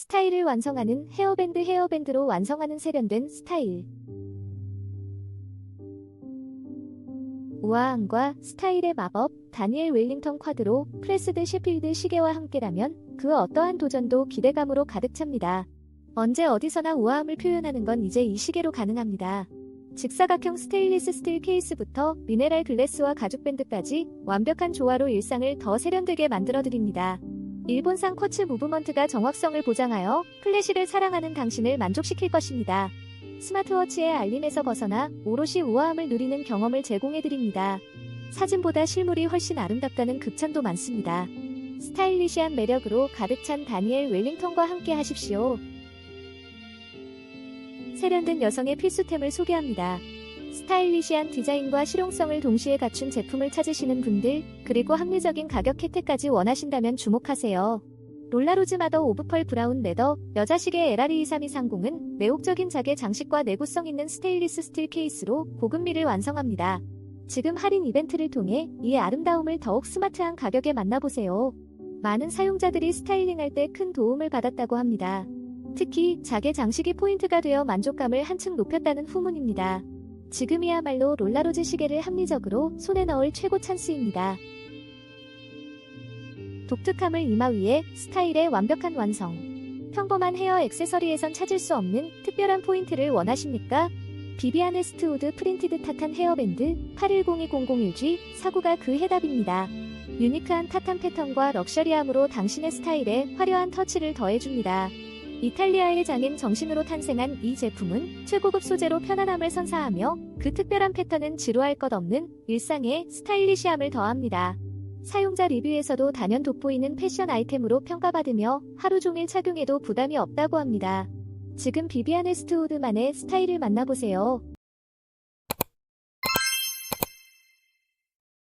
스타일을 완성하는 헤어밴드 헤어밴드로 완성하는 세련된 스타일. 우아함과 스타일의 마법, 다니엘 웰링턴 쿼드로 프레스드 셰필드 시계와 함께라면 그 어떠한 도전도 기대감으로 가득 찹니다. 언제 어디서나 우아함을 표현하는 건 이제 이 시계로 가능합니다. 직사각형 스테인리스 스틸 케이스부터 미네랄 글래스와 가죽 밴드까지 완벽한 조화로 일상을 더 세련되게 만들어드립니다. 일본산 쿼츠 무브먼트가 정확성을 보장하여 플래시를 사랑하는 당신을 만족시킬 것입니다. 스마트워치의 알림에서 벗어나 오롯이 우아함을 누리는 경험을 제공해드립니다. 사진보다 실물이 훨씬 아름답다는 극찬도 많습니다. 스타일리시한 매력으로 가득 찬 다니엘 웰링턴과 함께 하십시오. 세련된 여성의 필수템을 소개합니다. 스타일리시한 디자인과 실용성을 동시에 갖춘 제품을 찾으시는 분들, 그리고 합리적인 가격 혜택까지 원하신다면 주목하세요. 롤라로즈 마더 오브 펄 브라운 레더 여자식의 에라리 23230은 매혹적인 자개 장식과 내구성 있는 스테인리스 스틸 케이스로 고급미를 완성합니다. 지금 할인 이벤트를 통해 이 아름다움을 더욱 스마트한 가격에 만나보세요. 많은 사용자들이 스타일링할 때 큰 도움을 받았다고 합니다. 특히 자개 장식이 포인트가 되어 만족감을 한층 높였다는 후문입니다. 지금이야말로 롤라로즈 시계를 합리적으로 손에 넣을 최고 찬스입니다. 독특함을 이마 위에 스타일의 완벽한 완성. 평범한 헤어 액세서리에선 찾을 수 없는 특별한 포인트를 원하십니까? 비비안 웨스트우드 프린티드 타탄 헤어밴드 81020001G 사구가 그 해답입니다. 유니크한 타탄 패턴과 럭셔리함으로 당신의 스타일에 화려한 터치를 더해줍니다. 이탈리아의 장인 정신으로 탄생한 이 제품은 최고급 소재로 편안함을 선사하며 그 특별한 패턴은 지루할 것 없는 일상에 스타일리시함을 더합니다. 사용자 리뷰에서도 단연 돋보이는 패션 아이템으로 평가받으며 하루 종일 착용해도 부담이 없다고 합니다. 지금 비비안 웨스트우드만의 스타일을 만나보세요.